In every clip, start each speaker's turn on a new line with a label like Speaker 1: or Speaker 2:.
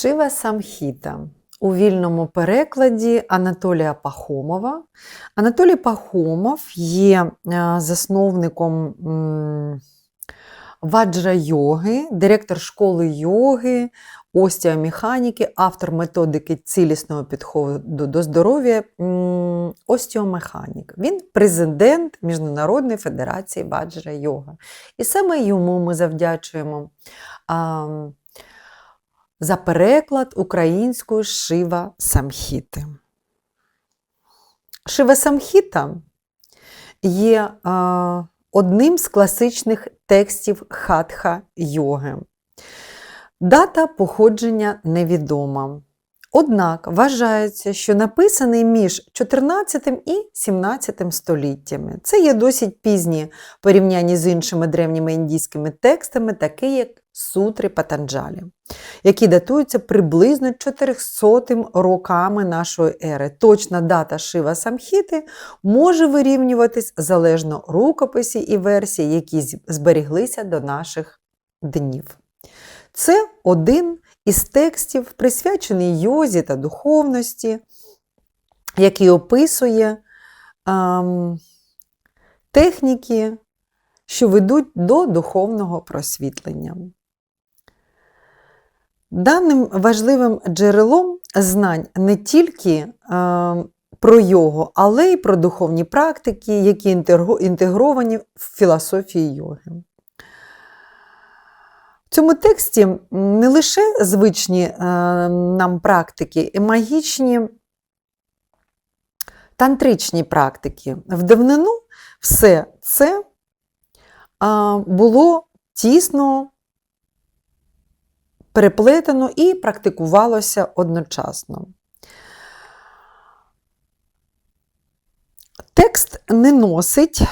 Speaker 1: Шива Самхіта у вільному перекладі Анатолія Пахомова. Анатолій Пахомов є е, засновником м, ваджра-йоги, директор школи йоги, остеомеханіки, автор методики цілісного підходу до здоров'я, остеомеханік. Він президент Міжнародної федерації ваджра-йога. І саме йому ми завдячуємо. А, за переклад української Шива Самхіти. Шива Самхіта є е, одним з класичних текстів хатха йоги. Дата походження невідома. Однак вважається, що написаний між 14 і 17 століттями. Це є досить пізні порівнянні з іншими древніми індійськими текстами, такі як Сутри Патанджалі, які датуються приблизно 400 роками нашої ери. Точна дата Шива Самхіти може вирівнюватись залежно рукописі і версії, які зберіглися до наших днів. Це один із текстів, присвячений йозі та духовності, який описує ем, техніки, що ведуть до духовного просвітлення. Даним важливим джерелом знань не тільки е, про йогу, але й про духовні практики, які інтегровані в філософію йоги. В цьому тексті не лише звичні е, нам практики, і магічні тантричні практики. В давнину все це е, було тісно переплетено і практикувалося одночасно. Текст не носить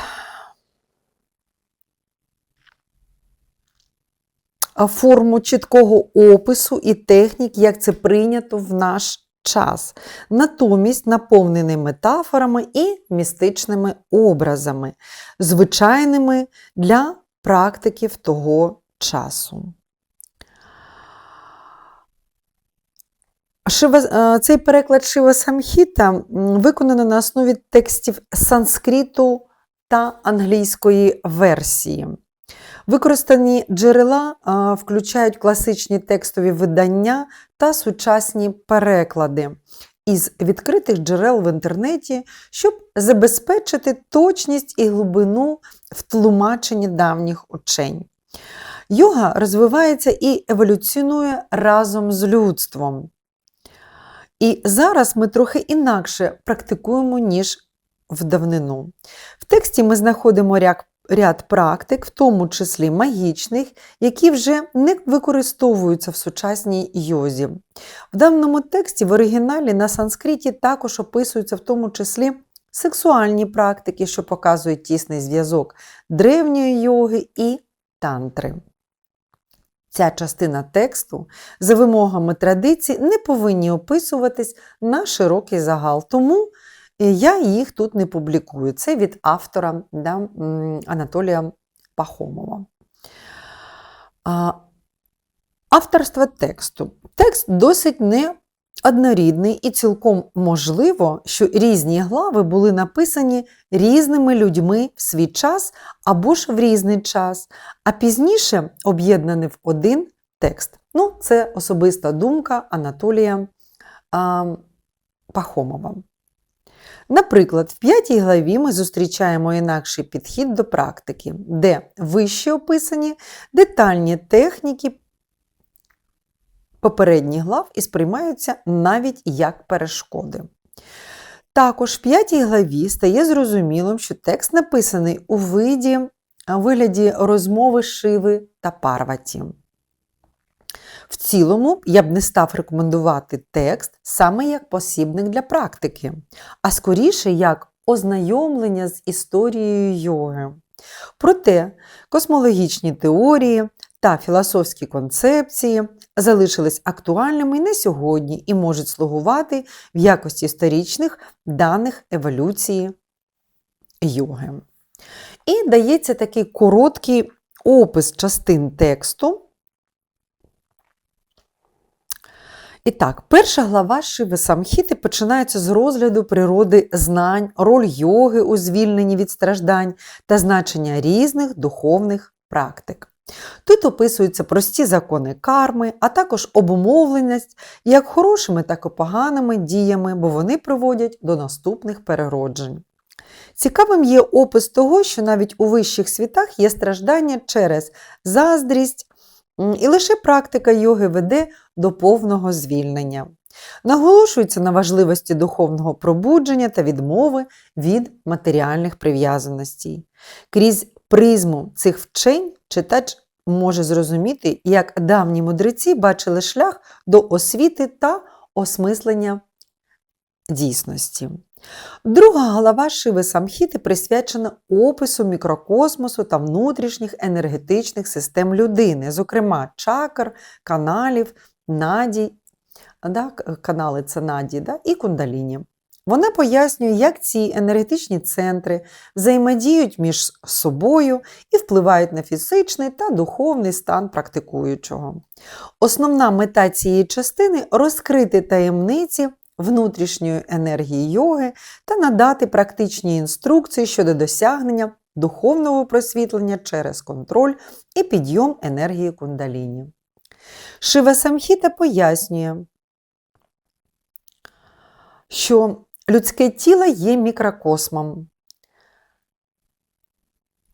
Speaker 1: форму чіткого опису і технік, як це прийнято в наш час, натомість наповнений метафорами і містичними образами, звичайними для практиків того часу. Шива, е, Цей переклад Шива Самхіта виконано на основі текстів санскриту та англійської версії. Використані джерела е, включають класичні текстові видання та сучасні переклади із відкритих джерел в інтернеті, щоб забезпечити точність і глибину в тлумаченні давніх учень. Йога розвивається і еволюціонує разом з людством. І зараз ми трохи інакше практикуємо, ніж в давнину. В тексті ми знаходимо ряд, ряд практик, в тому числі магічних, які вже не використовуються в сучасній йозі. В даному тексті в оригіналі на санскриті також описуються в тому числі сексуальні практики, що показують тісний зв'язок древньої йоги і тантри. Ця частина тексту за вимогами традицій не повинні описуватись на широкий загал, тому я їх тут не публікую. Це від автора да, Анатолія Пахомова. Авторство тексту. Текст досить не однорідний і цілком можливо, що різні глави були написані різними людьми в свій час або ж в різний час, а пізніше об'єднані в один текст. Ну, Це особиста думка Анатолія а, Пахомова. Наприклад, в п'ятій главі ми зустрічаємо інакший підхід до практики, де вище описані детальні техніки попередніх глав і сприймаються навіть як перешкоди. Також в п'ятій главі стає зрозумілим, що текст написаний у виді, вигляді розмови Шиви та Парваті. В цілому, я б не став рекомендувати текст саме як посібник для практики, а скоріше як ознайомлення з історією йоги. Проте космологічні теорії та філософські концепції залишились актуальними і на сьогодні і можуть слугувати в якості історичних даних еволюції йоги. І дається такий короткий опис частин тексту. І так, перша глава Шиви Самхіти починається з розгляду природи знань, роль йоги у звільненні від страждань та значення різних духовних практик. Тут описуються прості закони карми, а також обумовленість як хорошими, так і поганими діями, бо вони приводять до наступних перероджень. Цікавим є опис того, що навіть у вищих світах є страждання через заздрість, і лише практика йоги веде до повного звільнення. Наголошується на важливості духовного пробудження та відмови від матеріальних прив'язаностей. Крізь призму цих вчень читач може зрозуміти, як давні мудреці бачили шлях до освіти та осмислення дійсності. Друга глава Шиви Самхіти присвячена опису мікрокосмосу та внутрішніх енергетичних систем людини, зокрема чакр, каналів, надій, да, канали це наді да, і кундаліні. Вона пояснює, як ці енергетичні центри взаємодіють між собою і впливають на фізичний та духовний стан практикуючого. Основна мета цієї частини розкрити таємниці внутрішньої енергії йоги та надати практичні інструкції щодо досягнення духовного просвітлення через контроль і підйом енергії кундаліні. Шива Самхіта пояснює, що людське тіло є мікрокосмом,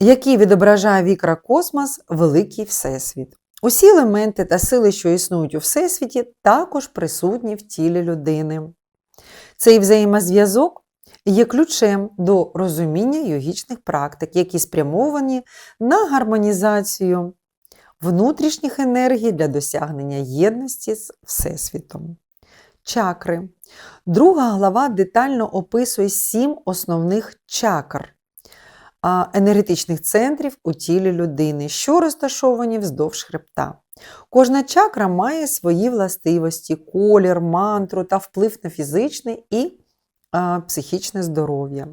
Speaker 1: який відображає мікрокосмос великий Всесвіт. Усі елементи та сили, що існують у Всесвіті, також присутні в тілі людини. Цей взаємозв'язок є ключем до розуміння йогічних практик, які спрямовані на гармонізацію внутрішніх енергій для досягнення єдності з Всесвітом. Чакри. Друга глава детально описує сім основних чакр енергетичних центрів у тілі людини, що розташовані вздовж хребта. Кожна чакра має свої властивості, колір, мантру та вплив на фізичне і психічне здоров'я.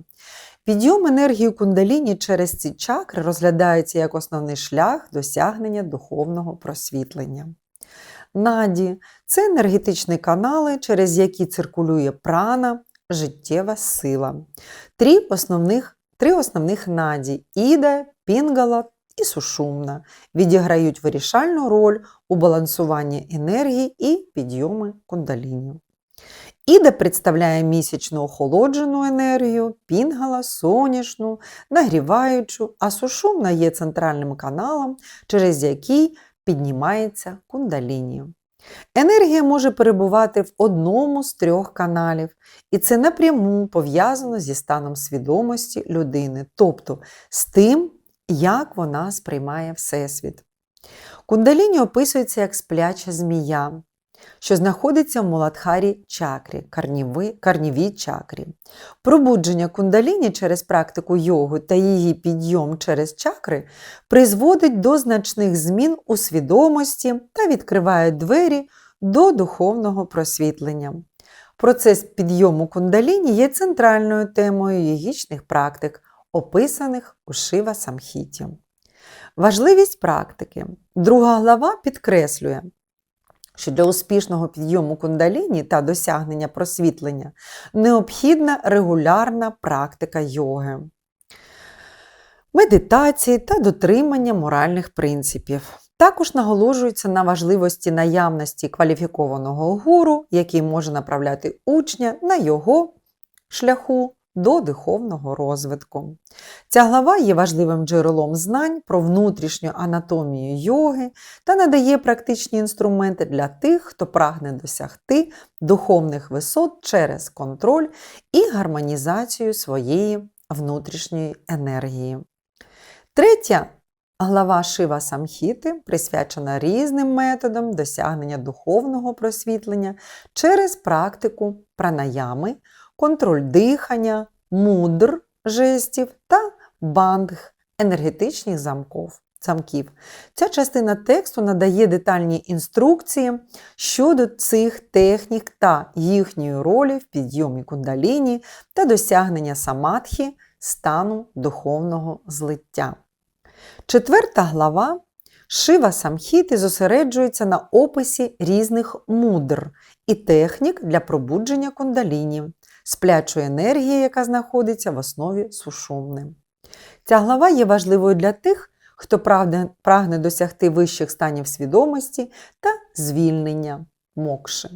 Speaker 1: Підйом енергії кундаліні через ці чакри розглядається як основний шлях досягнення духовного просвітлення. Наді це енергетичні канали, через які циркулює прана, життєва сила. Три основних, три основних наді Іда, Пінгала і Сушумна відіграють вирішальну роль у балансуванні енергії і підйоми кундаліні. Іда представляє місячну охолоджену енергію, пінгала сонячну, нагріваючу, а сушумна є центральним каналом, через який піднімається кундаліні. Енергія може перебувати в одному з трьох каналів, і це напряму пов'язано зі станом свідомості людини, тобто з тим, як вона сприймає Всесвіт. Кундаліні описується як спляча змія, що знаходиться в Муладхарі чакрі, карніви, карнівій чакрі. Пробудження кундаліні через практику йогу та її підйом через чакри призводить до значних змін у свідомості та відкриває двері до духовного просвітлення. Процес підйому кундаліні є центральною темою йогічних практик, описаних у Шива Самхіті. Важливість практики. Друга глава підкреслює, що для успішного підйому кундаліні та досягнення просвітлення необхідна регулярна практика йоги, медитації та дотримання моральних принципів. Також наголошується на важливості наявності кваліфікованого гуру, який може направляти учня на його шляху до духовного розвитку. Ця глава є важливим джерелом знань про внутрішню анатомію йоги та надає практичні інструменти для тих, хто прагне досягти духовних висот через контроль і гармонізацію своєї внутрішньої енергії. Третя глава Шива Самхіти присвячена різним методам досягнення духовного просвітлення через практику пранаями, контроль дихання, мудр жестів та бандг енергетичних замків. замків. Ця частина тексту надає детальні інструкції щодо цих технік та їхньої ролі в підйомі кундаліні та досягнення самадхі стану духовного злиття. Четверта глава Шива Самхіти зосереджується на описі різних мудр і технік для пробудження кундаліні, сплячої енергії, яка знаходиться в основі сушумни. Ця глава є важливою для тих, хто прагне досягти вищих станів свідомості та звільнення мокши.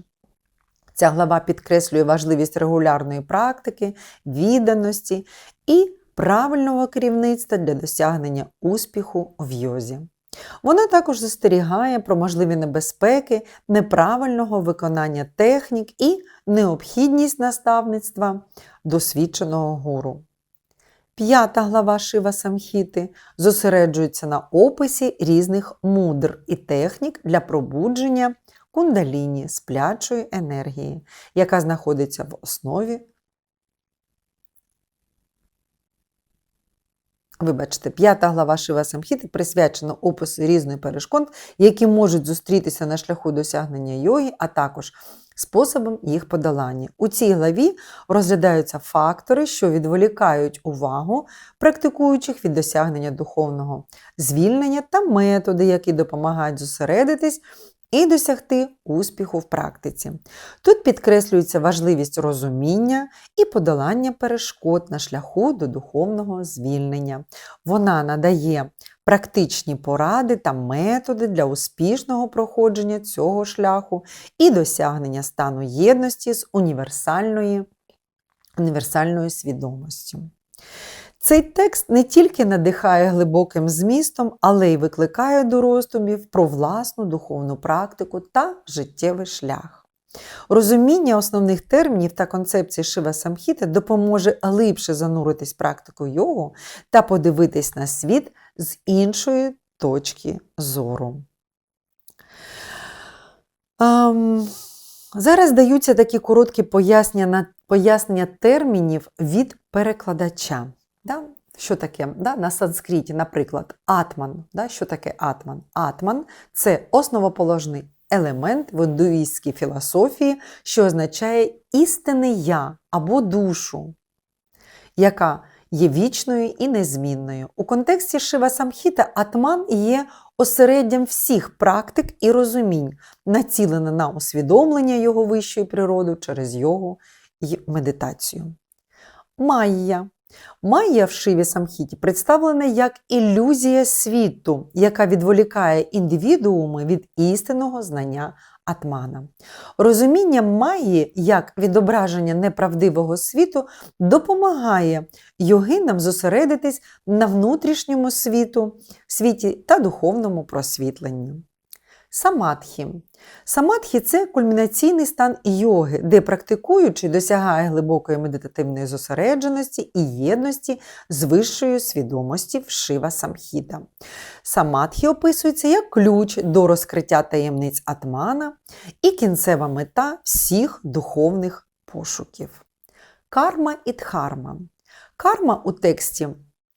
Speaker 1: Ця глава підкреслює важливість регулярної практики, відданості і правильного керівництва для досягнення успіху в йозі. Вона також застерігає про можливі небезпеки неправильного виконання технік і необхідність наставництва досвідченого гуру. П'ята глава Шива Самхіти зосереджується на описі різних мудр і технік для пробудження кундаліні сплячої енергії, яка знаходиться в основі. Вибачте, п'ята глава Шива Самхіти присвячена опису різних перешкод, які можуть зустрітися на шляху досягнення йоги, а також способом їх подолання. У цій главі розглядаються фактори, що відволікають увагу практикуючих від досягнення духовного звільнення та методи, які допомагають зосередитись і досягти успіху в практиці. Тут підкреслюється важливість розуміння і подолання перешкод на шляху до духовного звільнення. Вона надає практичні поради та методи для успішного проходження цього шляху і досягнення стану єдності з універсальною, універсальною свідомістю. Цей текст не тільки надихає глибоким змістом, але й викликає до роздумів про власну духовну практику та життєвий шлях. Розуміння основних термінів та концепцій Шива Самхіти допоможе глибше зануритись практику йогу та подивитись на світ з іншої точки зору. Um, зараз даються такі короткі пояснення, пояснення термінів від перекладача. Да? Що таке да? на санскриті, наприклад, атман. Да? Що таке атман? Атман це основоположний елемент в індуїстській філософії, що означає істинне я або душу, яка є вічною і незмінною. У контексті Шива Самхіта атман є осереддям всіх практик і розумінь, націлена на усвідомлення його вищої природи через йогу і медитацію. Майя Майя в Шиві Самхіті представлена як ілюзія світу, яка відволікає індивідууми від істинного знання атмана. Розуміння Майї як відображення неправдивого світу допомагає йогинам зосередитись на внутрішньому світу, світі та духовному просвітленні. Самадхі. Самадхі це кульмінаційний стан йоги, де практикуючий досягає глибокої медитативної зосередженості і єдності з вищою свідомості в Шива Самхіта. Самадхі описується як ключ до розкриття таємниць атмана і кінцева мета всіх духовних пошуків. Карма і дхарма. Карма у тексті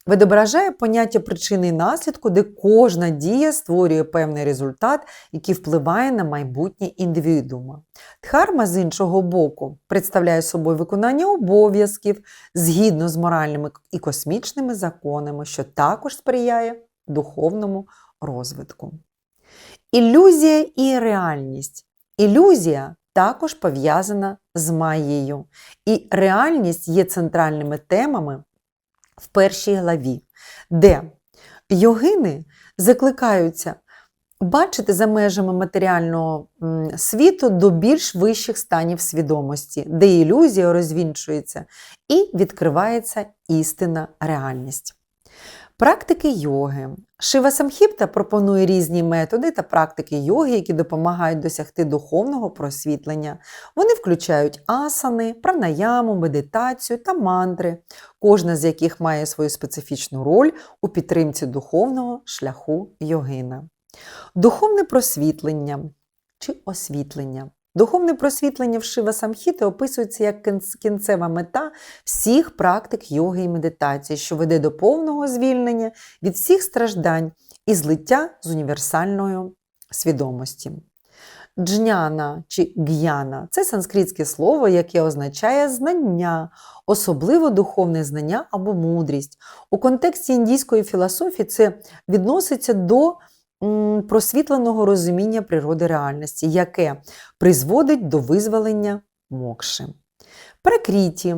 Speaker 1: відображає поняття причини і наслідку, де кожна дія створює певний результат, який впливає на майбутнє індивідуума. Дхарма, з іншого боку, представляє собою виконання обов'язків згідно з моральними і космічними законами, що також сприяє духовному розвитку. Ілюзія і реальність. Ілюзія також пов'язана з маєю, і реальність є центральними темами в першій главі, де йогини закликаються бачити за межами матеріального світу до більш вищих станів свідомості, де ілюзія розвінчується і відкривається істина реальність. Практики йоги. Шива Самхіпта пропонує різні методи та практики йоги, які допомагають досягти духовного просвітлення. Вони включають асани, пранаяму, медитацію та мантри, кожна з яких має свою специфічну роль у підтримці духовного шляху йогина. Духовне просвітлення чи освітлення. Духовне просвітлення в Шива Самхіти описується як кінцева мета всіх практик йоги і медитації, що веде до повного звільнення від всіх страждань і злиття з універсальною свідомості. Джняна чи г'яна це санскритське слово, яке означає знання, особливо духовне знання або мудрість. У контексті індійської філософії це відноситься до просвітленого розуміння природи реальності, яке призводить до визволення мокши. Пракріті.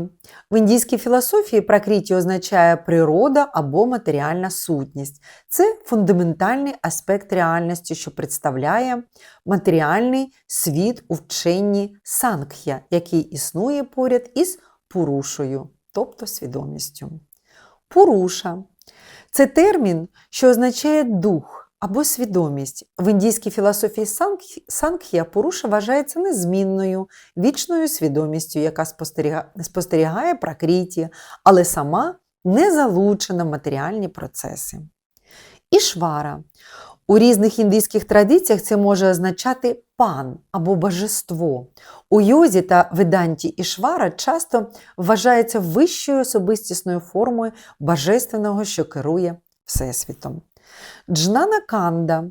Speaker 1: В індійській філософії пракріті означає природа або матеріальна сутність. Це фундаментальний аспект реальності, що представляє матеріальний світ у вченні санкхя, який існує поряд із пурушою, тобто свідомістю. Пуруша це термін, що означає дух або свідомість. В індійській філософії Санкх'я Пуруша вважається незмінною, вічною свідомістю, яка спостерігає пракріті, але сама не залучена в матеріальні процеси. Ішвара. У різних індійських традиціях це може означати пан або божество. У йозі та веданті Ішвара часто вважається вищою особистісною формою божественного, що керує Всесвітом. Джнана Канда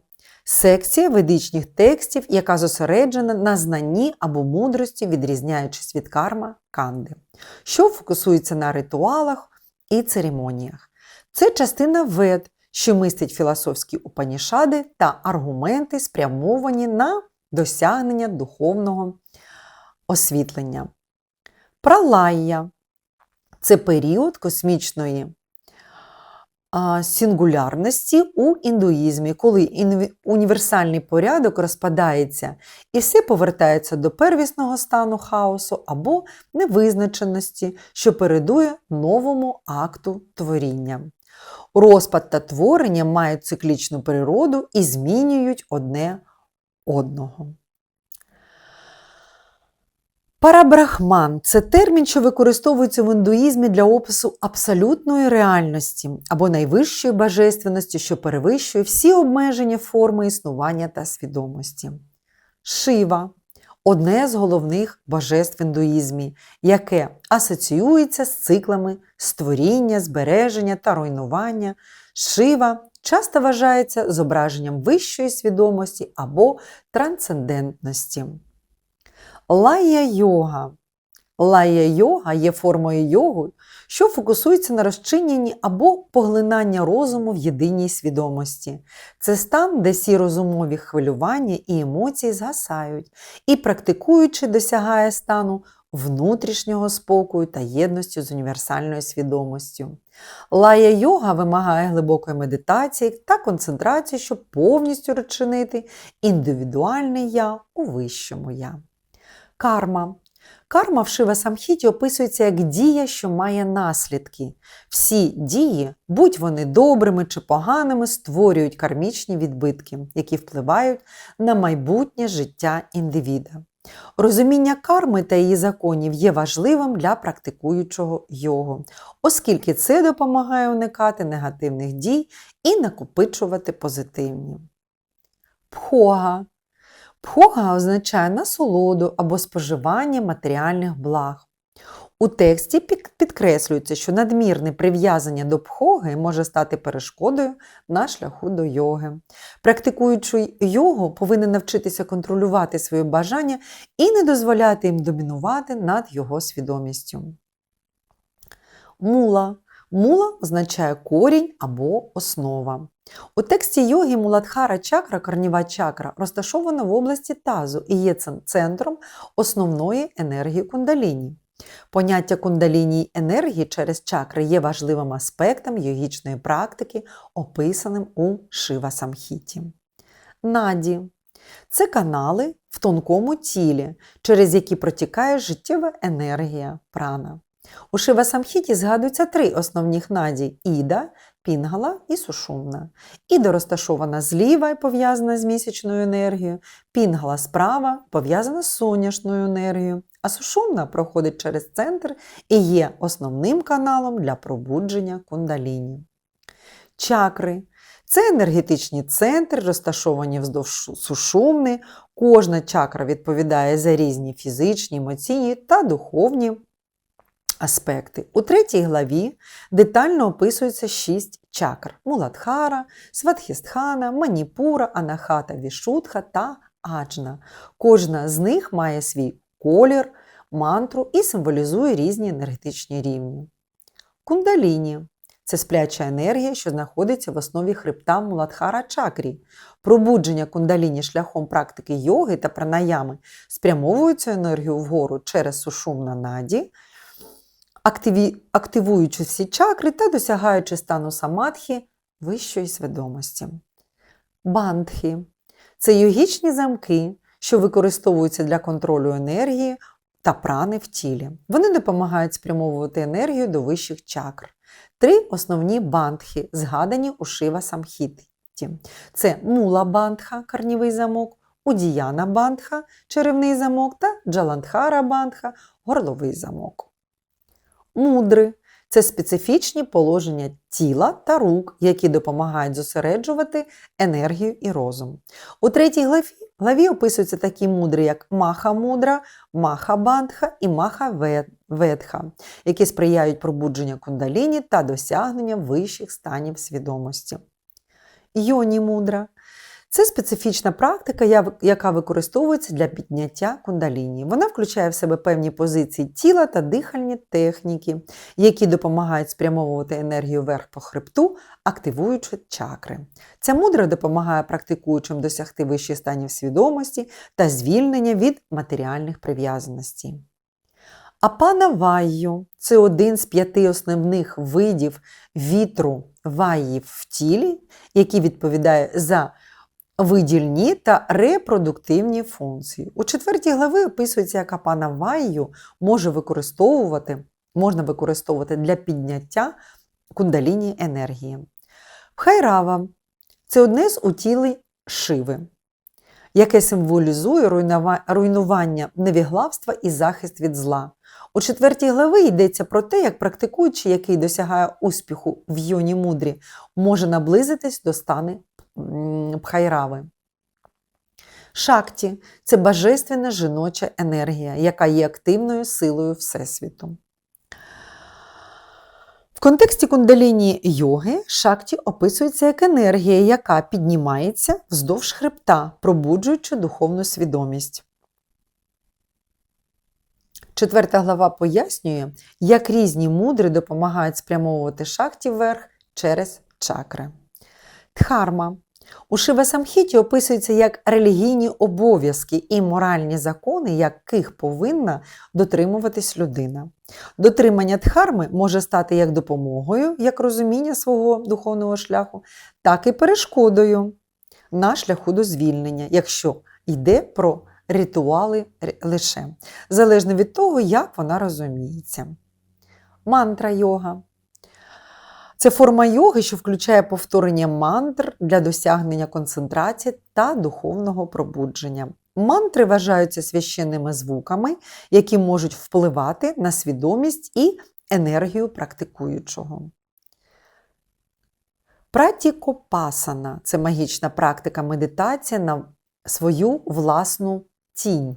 Speaker 1: секція ведичних текстів, яка зосереджена на знанні або мудрості, відрізняючись від карма канди, що фокусується на ритуалах і церемоніях. Це частина вед, що містить філософські упанішади та аргументи, спрямовані на досягнення духовного освітлення. Пралайя це період космічної сингулярності у індуїзмі, коли універсальний порядок розпадається і все повертається до первісного стану хаосу або невизначеності, що передує новому акту творіння. Розпад та творення мають циклічну природу і змінюють одне одного. Парабрахман це термін, що використовується в індуїзмі для опису абсолютної реальності або найвищої божественності, що перевищує всі обмеження форми існування та свідомості. Шива одне з головних божеств в індуїзмі, яке асоціюється з циклами створіння, збереження та руйнування. Шива часто вважається зображенням вищої свідомості або трансцендентності. Лая йога. Лая йога є формою йогу, що фокусується на розчиненні або поглинання розуму в єдиній свідомості. Це стан, де всі розумові хвилювання і емоції згасають, і практикуючи досягає стану внутрішнього спокою та єдності з універсальною свідомістю. Лая йога вимагає глибокої медитації та концентрації, щоб повністю розчинити індивідуальне я у вищому я. Карма. Карма в Шива Самхіті описується як дія, що має наслідки. Всі дії, будь вони добрими чи поганими, створюють кармічні відбитки, які впливають на майбутнє життя індивіда. Розуміння карми та її законів є важливим для практикуючого йогу, оскільки це допомагає уникати негативних дій і накопичувати позитивні. Пхога Пхога означає насолоду або споживання матеріальних благ. У тексті підкреслюється, що надмірне прив'язання до пхоги може стати перешкодою на шляху до йоги. Практикуючи йогу, повинен навчитися контролювати свої бажання і не дозволяти їм домінувати над його свідомістю. Мула. Мула означає корінь або основа. У тексті йоги Муладхара чакра, корнєва чакра, розташована в області тазу і є цен- центром основної енергії кундаліні. Поняття кундаліні енергії через чакри є важливим аспектом йогічної практики, описаним у Шива Самхіті. Наді це канали в тонкому тілі, через які протікає життєва енергія прана. У Шива Самхіті згадуються три основних наді Іда, Пінгала і Сушумна. Іда розташована зліва і пов'язана з місячною енергією, Пінгала справа пов'язана з сонячною енергією, а Сушумна проходить через центр і є основним каналом для пробудження кундаліні. Чакри це енергетичні центри, розташовані вздовж сушумни. Кожна чакра відповідає за різні фізичні, емоційні та духовні аспекти. У третій главі детально описується шість чакр: Муладхара, Сватхістхана, Маніпура, Анахата, Вішутха та Аджна. Кожна з них має свій колір, мантру і символізує різні енергетичні рівні. Кундаліні це спляча енергія, що знаходиться в основі хребта Муладхара чакрі. Пробудження кундаліні шляхом практики йоги та пранаями спрямовує цю енергію вгору через сушумна наді. Активуючи всі чакри та досягаючи стану самадхі вищої свідомості. Бандхи це йогічні замки, що використовуються для контролю енергії та прани в тілі. Вони допомагають спрямовувати енергію до вищих чакр. Три основні бандхи, згадані у Шива Самхіті. Це мула бандха, корнівий замок, удіяна бандха, черевний замок та джаландхара бандха, горловий замок. Мудри це специфічні положення тіла та рук, які допомагають зосереджувати енергію і розум. У третій главі, главі описуються такі мудри, як маха мудра, маха бандха і маха ве- ветха, які сприяють пробудженню кундаліні та досягнення вищих станів свідомості. Йоні мудра це специфічна практика, яка використовується для підняття кундаліні. Вона включає в себе певні позиції тіла та дихальні техніки, які допомагають спрямовувати енергію вверх по хребту, активуючи чакри. Ця мудра допомагає практикуючим досягти вищих станів свідомості та звільнення від матеріальних прив'язаностей. Апана вайю це один з п'яти основних видів вітру ваїв в тілі, який відповідає за видільні та репродуктивні функції. У четвертій главі описується, як апана вайю може використовувати, можна використовувати для підняття кундаліні енергії. Бхайрава це одне з утілей шиви, яке символізує руйнування невіглавства і захист від зла. У четвертій главі йдеться про те, як практикуючий, який досягає успіху в йоні мудрі, може наблизитись до стани м, Бхайрави. Шакті це божественна жіноча енергія, яка є активною силою Всесвіту. В контексті кундаліні йоги шакті описується як енергія, яка піднімається вздовж хребта, пробуджуючи духовну свідомість. Четверта глава пояснює, як різні мудри допомагають спрямовувати шахті вверх через чакри. Дхарма. У Шивасамхіті описується як релігійні обов'язки і моральні закони, яких повинна дотримуватись людина. Дотримання дхарми може стати як допомогою, як розуміння свого духовного шляху, так і перешкодою на шляху до звільнення, якщо йде про ритуали лише, залежно від того, як вона розуміється. Мантра йога. Це форма йоги, що включає повторення мантр для досягнення концентрації та духовного пробудження. Мантри вважаються священними звуками, які можуть впливати на свідомість і енергію практикуючого. Пратікопасана це магічна практика медитація на свою власну тінь.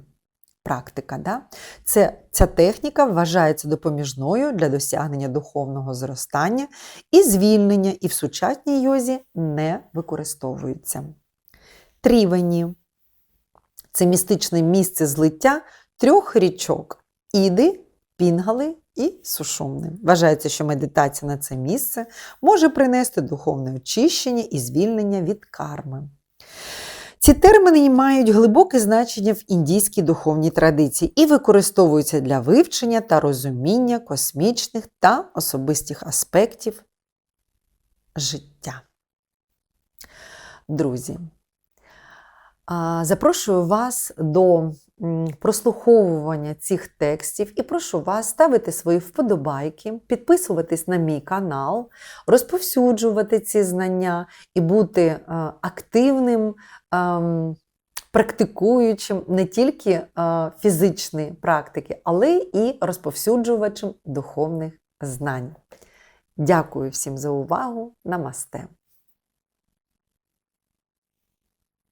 Speaker 1: Практика. Да? Це, ця техніка вважається допоміжною для досягнення духовного зростання і звільнення, і в сучасній йозі не використовується. Трівені це містичне місце злиття трьох річок Іди, Пінгали і Сушумни. Вважається, що медитація на це місце може принести духовне очищення і звільнення від карми. Ці терміни мають глибоке значення в індійській духовній традиції і використовуються для вивчення та розуміння космічних та особистих аспектів життя. Друзі, запрошую вас до прослуховування цих текстів і прошу вас ставити свої вподобайки, підписуватись на мій канал, розповсюджувати ці знання і бути е, активним, ем, практикуючим не тільки е, фізичні практики, але і розповсюджувачем духовних знань. Дякую всім за увагу. Намасте!